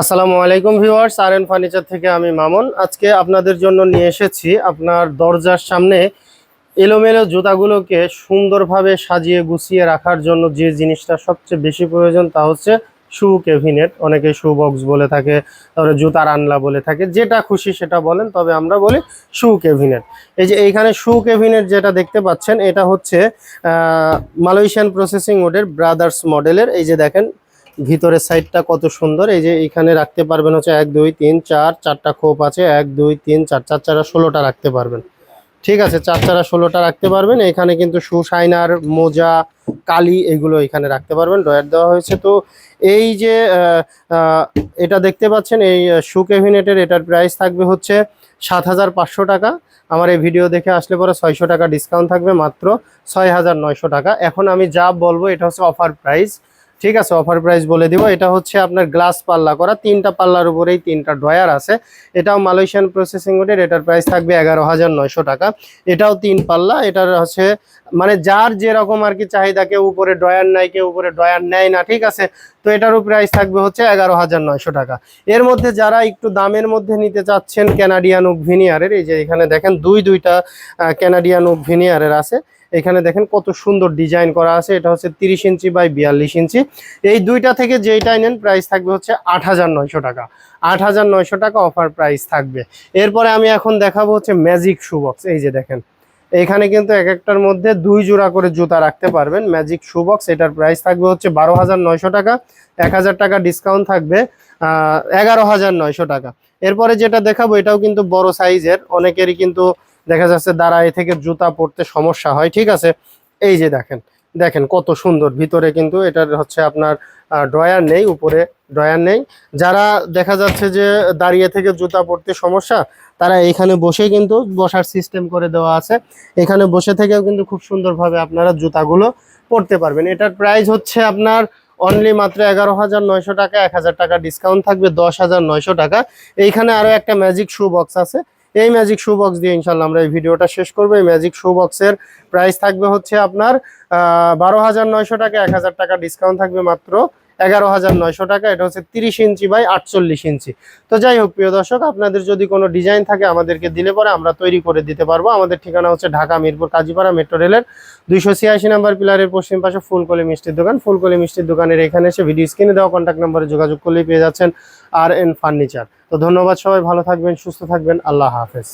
আসসালামু আলাইকুম ভিউয়ার্স, আর N furniture থেকে আমি মামুন। আজকে আপনাদের জন্য নিয়ে এসেছি আপনার দরজার সামনে এলোমেলো জুতাগুলোকে সুন্দরভাবে সাজিয়ে গুছিয়ে রাখার জন্য যে জিনিসটা সবচেয়ে বেশি প্রয়োজন তা হচ্ছে শু কেভিনেট অনেকে শু বক্স বলে থাকে, তারপরে জুতার আনলা বলে থাকে, যেটা খুশি সেটা বলেন, তবে আমরা বলি শু কেভিনেট এই যে এইখানে শু কেভিনেট যেটা দেখতে পাচ্ছেন, এটা হচ্ছে মালয়েশিয়ান প্রসেসিং ওডের ব্রাদার্স মডেলের। এই যে দেখেন ভিতরের সাইডটা কত সুন্দর, এই যে এখানে রাখতে পারবেন হচ্ছে এক, দুই, তিন, চার, চারটা খোপ আছে, এক, দুই, তিন, চার চার চারা ষোলোটা রাখতে পারবেন। ঠিক আছে, চার চারা ষোলোটা রাখতে পারবেন, এখানে কিন্তু শু শাইনার মোজা, কালি এগুলো এখানে রাখতে পারবেন ডয়ার দেওয়া হয়েছে। তো এই যে এটা দেখতে পাচ্ছেন, এই শু ক্যাবিনেটের এটার প্রাইস থাকবে হচ্ছে সাত হাজার পাঁচশো টাকা। আমার এই ভিডিও দেখে আসলে পরে ছয়শো টাকা ডিসকাউন্ট থাকবে, মাত্র ছয় হাজার নয়শো টাকা। এখন আমি যা বলব, এটা হচ্ছে অফার প্রাইস। ঠিক আছে অফার প্রাইস বলে দিব। এটা হচ্ছে আপনার গ্লাস পাল্লা করা, তিনটা পাল্লার উপরেই তিনটা ড্রয়ার আছে। এটাও মালয়েশিয়ান প্রসেসিং ওডের এটার প্রাইস থাকবে এগারো হাজার নয়শো টাকা। এটাও তিন পাল্লা, এটার হচ্ছে মানে যার যেরকম আর কি চাহিদা, কেউ উপরে ড্রয়ার নেয় কেউ উপরে ড্রয়ার নেয় না, ঠিক আছে? তো এটারও প্রাইস থাকবে হচ্ছে এগারো হাজার নয়শো টাকা। এর মধ্যে যারা একটু দামের মধ্যে নিতে চাচ্ছেন ক্যানাডিয়ান উক ভিনিয়ারের এই যে এখানে দেখেন দুই দুইটা ক্যানাডিয়ান উক ভিনিয়ারের আছে। এখানে দেখেন কত সুন্দর ডিজাইন করা আছে। এটা হচ্ছে তিরিশ ইঞ্চি বাই বিয়াল্লিশ ইঞ্চি। এই দুইটা থেকে যেইটাই নেন প্রাইস থাকবে হচ্ছে আট হাজার নয়শো টাকা। আট হাজার নয়শো টাকা অফার প্রাইস থাকবে। এরপরে আমি এখন দেখাবো হচ্ছে ম্যাজিক শু বক্স এই যে দেখেন, এখানে কিন্তু এক একটার মধ্যে দুই জোড়া করে জুতা রাখতে পারবেন ম্যাজিক শু বক্স এটার প্রাইস থাকবে হচ্ছে বারো হাজার নয়শো টাকা। এক হাজার টাকা ডিসকাউন্ট থাকবে এগারো হাজার নয়শো টাকা। এরপরে যেটা দেখাবো, এটাও কিন্তু বড় সাইজের অনেকেরই কিন্তু দেখা যাচ্ছে দাঁড়ায় থেকে জুতা পরতে সমস্যা হয়, ঠিক আছে? এই যে দেখেন দেখেন কত সুন্দর। ভিতরে কিন্তু এটার হচ্ছে আপনার ড্রয়ার নেই, উপরে ড্রয়ার নেই। যারা দেখা যাচ্ছে যে দাঁড়িয়ে থেকে জুতা পরতে সমস্যা, তারা এখানে বসে কিন্তু বসার সিস্টেম করে দেওয়া আছে। এখানে বসে থেকেও কিন্তু খুব সুন্দরভাবে আপনারা জুতাগুলো পরতে পারবেন। এটার প্রাইস হচ্ছে আপনার অনলি মাত্র এগারো হাজার নয়শো টাকা, এক হাজার টাকা ডিসকাউন্ট থাকবে দশ হাজার নয়শো টাকা। এইখানে আরও একটা ম্যাজিক শু বক্স আছে। এই ম্যাজিক শু বক্স দিয়ে ইনশাল্লাহ আমরা এই ভিডিওটা শেষ করব। এই ম্যাজিক শু বক্সের প্রাইস থাকবে হচ্ছে আপনার বারো হাজার নয়শো টাকা, এক হাজার টাকা ডিসকাউন্ট থাকবে মাত্র। এগারো হাজার নয়শো টাকা, এটা হচ্ছে তিরিশ ইঞ্চি বাই আটচল্লিশ ইঞ্চি। তো যাই হোক, প্রিয় দর্শক, আপনাদের যদি কোনো ডিজাইন থাকে, আমাদেরকে দিলে পরে আমরা তৈরি করে দিতে পারব। আমাদের ঠিকানা হচ্ছে ঢাকা মিরপুর কাজীপাড়া মেট্রো রেলের দুইশো ছিয়াশি নাম্বার পিলারের পশ্চিম পাশে ফুলকলি মিষ্টির দোকান। ফুলকলি মিষ্টির দোকানের এখানে এসে ভিডিও স্ক্রিনে দেওয়া কন্ট্যাক্ট নম্বরে যোগাযোগ করলেই পেয়ে যাচ্ছেন আর এন ফার্নিচার। তো ধন্যবাদ সবাই, ভালো থাকবেন, সুস্থ থাকবেন, আল্লাহ হাফেজ।